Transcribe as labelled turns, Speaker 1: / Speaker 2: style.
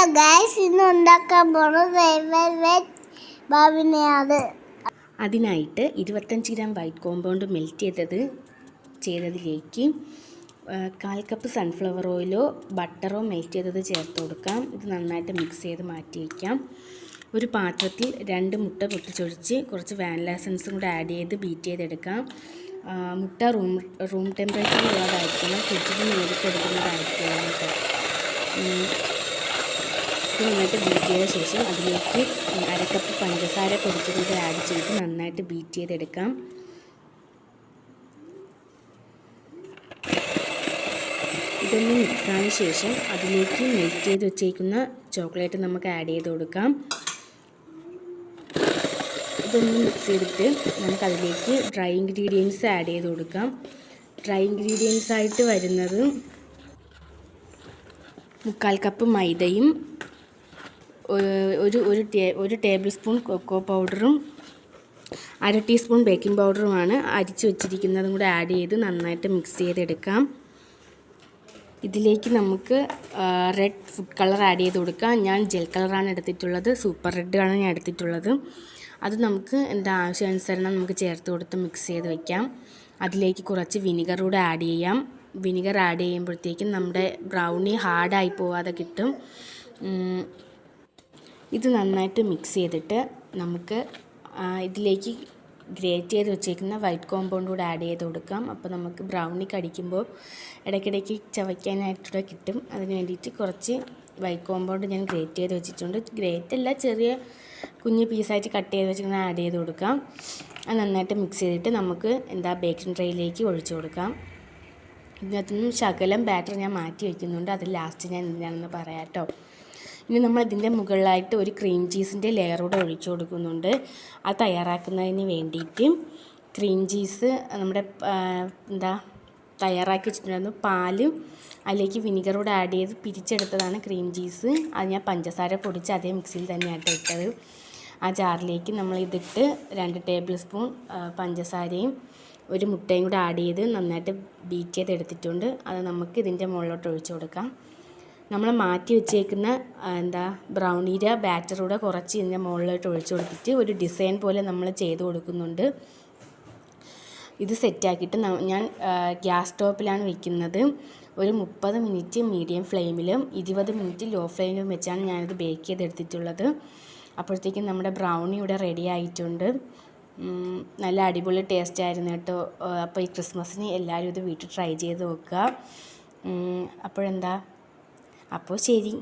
Speaker 1: Hello guys ഇന്ന് ഉണ്ടാക്കാൻ പോണത് ബാബിനെയാണ്. അത്
Speaker 2: അതിനായിട്ട് ഇരുപത്തഞ്ച് ഗ്രാം വൈറ്റ് കോമ്പൗണ്ട് മെൽറ്റ് ചെയ്തത് ചെയ്തതിലേക്ക് കാൽ കപ്പ് സൺഫ്ലവർ ഓയിലോ ബട്ടറോ മെൽറ്റ് ചെയ്തത് ചേർത്ത് കൊടുക്കാം. ഇത് നന്നായിട്ട് മിക്സ് ചെയ്ത് മാറ്റി വയ്ക്കാം ഒരു പാത്രത്തിൽ രണ്ട് മുട്ട പൊട്ടിച്ചൊഴിച്ച് കുറച്ച് വാനില എസൻസും കൂടെ ആഡ് ചെയ്ത് ബീറ്റ് ചെയ്തെടുക്കാം. മുട്ട റൂം റൂം ടെമ്പറേച്ചറിലുള്ളതായിരിക്കണം ഫ്രിഡ്ജിൽ നേരിട്ട് എടുക്കുന്നതായിരിക്കണം ഇത് നന്നായിട്ട് ബീറ്റ് ചെയ്ത ശേഷം അതിലേക്ക് അരക്കപ്പ് പഞ്ചസാര പൊടിച്ചത് കൂടി ആഡ് ചെയ്ത് നന്നായിട്ട് ബീറ്റ് ചെയ്തെടുക്കാം. ഇതൊന്ന് മിക്സായ ശേഷം അതിലേക്ക് മെൽറ്റ് ചെയ്ത് വെച്ചേക്കുന്ന ചോക്ലേറ്റ് നമുക്ക് ആഡ് ചെയ്ത് കൊടുക്കാം. ഇതൊന്ന് മിക്സ് ചെയ്തിട്ട് നമുക്ക് അതിലേക്ക് ഡ്രൈ ഇൻഗ്രീഡിയൻസ് ആഡ് ചെയ്ത് കൊടുക്കാം. ഡ്രൈ ഇൻഗ്രീഡിയൻസ് ആയിട്ട് വരുന്നത് മുക്കാൽ കപ്പ് മൈദയും ഒരു ഒരു ഒരു ടേബിൾ സ്പൂൺ കൊക്കോ പൗഡറും അര ടീസ്പൂൺ ബേക്കിംഗ് പൗഡറുമാണ് അരിച്ച് വെച്ചിരിക്കുന്നതും കൂടെ ആഡ് ചെയ്ത് നന്നായിട്ട് മിക്സ് ചെയ്തെടുക്കാം. ഇതിലേക്ക് നമുക്ക് റെഡ് ഫുഡ് കളർ ആഡ് ചെയ്ത് കൊടുക്കാം. ഞാൻ ജെൽ കളറാണ് എടുത്തിട്ടുള്ളത്. സൂപ്പർ റെഡാണ് ഞാൻ എടുത്തിട്ടുള്ളത്. അത് നമുക്ക് എന്താ ആവശ്യാനുസരണം നമുക്ക് ചേർത്ത് കൊടുത്ത് മിക്സ് ചെയ്ത് വയ്ക്കാം അതിലേക്ക് കുറച്ച് വിനിഗർ കൂടെ ആഡ് ചെയ്യാം. വിനിഗർ ആഡ് ചെയ്യുമ്പോഴത്തേക്കും നമ്മുടെ ബ്രൗണി ഹാർഡായി പോവാതെ കിട്ടും. ഇത് നന്നായിട്ട് മിക്സ് ചെയ്തിട്ട് നമുക്ക് ഇതിലേക്ക് ഗ്രേറ്റ് ചെയ്ത് വെച്ചേക്കുന്ന വൈറ്റ് കോമ്പൗണ്ട് കൂടെ ആഡ് ചെയ്ത് കൊടുക്കാം. അപ്പോൾ നമുക്ക് ബ്രൗണി കടിക്കുമ്പോൾ ഇടയ്ക്കിടയ്ക്ക് ചവയ്ക്കാനായിട്ടൂടെ കിട്ടും. അതിന് വേണ്ടിയിട്ട് കുറച്ച് വൈറ്റ് കോമ്പൗണ്ട് ഞാൻ ഗ്രേറ്റ് ചെയ്ത് വെച്ചിട്ടുണ്ട്. ഗ്രേറ്റ് അല്ല ചെറിയ കുഞ്ഞ് പീസായിട്ട് കട്ട് ചെയ്ത് വെച്ചിങ്ങനെ ആഡ് ചെയ്ത് കൊടുക്കാം. അത് നന്നായിട്ട് മിക്സ് ചെയ്തിട്ട് നമുക്ക് എന്താ ബേക്കിംഗ് ട്രേയിലേക്ക് ഒഴിച്ചു കൊടുക്കാം. ഇതിനകത്തുനിന്നും ശകലം ബാറ്റർ ഞാൻ മാറ്റി വയ്ക്കുന്നുണ്ട് അത് ലാസ്റ്റ് ഞാൻ എന്തിനാണെന്ന് പറയാം കേട്ടോ ഇനി നമ്മൾ ഇതിന്റെ മുകളിലായിട്ട് ഒരു ക്രീം ചീസിന്റെ ലെയർ കൂടെ ഒഴിച്ചു കൊടുക്കുന്നുണ്ട്. അത് തയ്യാറാക്കുന്നതിന് വേണ്ടിയിട്ട് ക്രീം ചീസ് നമ്മുടെ എന്താ തയ്യാറാക്കി വെച്ചിട്ടുണ്ടായിരുന്നു. പാൽ അതിലേക്ക് വിനിഗർ കൂടെ ആഡ് ചെയ്ത് പിരിച്ചെടുത്തതാണ് ക്രീം ചീസ് അത് ഞാൻ പഞ്ചസാര പൊടിച്ച് അതേ മിക്സിയിൽ തന്നെയാണ് ഇട്ടത്. ആ ജാറിലേക്ക് നമ്മൾ ഇതിട്ട് രണ്ട് ടേബിൾ സ്പൂൺ പഞ്ചസാരയും ഒരു മുട്ടയും കൂടെ ആഡ് ചെയ്ത് നന്നായിട്ട് ബീറ്റ് ചെയ്ത് എടുത്തിട്ടുണ്ട് അത് നമുക്ക് ഇതിന്റെ മുകളിലോട്ട് ഒഴിച്ചു കൊടുക്കാം. നമ്മൾ മാറ്റി വെച്ചേക്കുന്ന എന്താ ബ്രൗണിയുടെ ബാറ്ററൂടെ കുറച്ച് ഇതിന്റെ മുകളിലോട്ട് ഒഴിച്ചു കൊടുത്തിട്ട് ഒരു ഡിസൈൻ പോലെ നമ്മൾ ചെയ്ത് കൊടുക്കുന്നുണ്ട്. ഇത് സെറ്റാക്കിയിട്ട് ഞാൻ ഗ്യാസ് സ്റ്റോപ്പിലാണ് വെക്കുന്നത്. ഒരു മുപ്പത് മിനിറ്റ് മീഡിയം ഫ്ലെയിമിലും ഇരുപത് മിനിറ്റ് ലോ ഫ്ലെയിമിലും വെച്ചാണ് ഞാനിത് ബേക്ക് ചെയ്തെടുത്തിട്ടുള്ളത്. അപ്പോഴത്തേക്കും നമ്മുടെ ബ്രൗണി ഇവിടെ റെഡി ആയിട്ടുണ്ട്. നല്ല അടിപൊളി ടേസ്റ്റ് ആയിരുന്നു കേട്ടോ. അപ്പോൾ ഈ ക്രിസ്മസിന് എല്ലാവരും ഇത് വീട്ടിൽ ട്രൈ ചെയ്ത് നോക്കുക. അപ്പോഴെന്താ? അപ്പോൾ ശരി.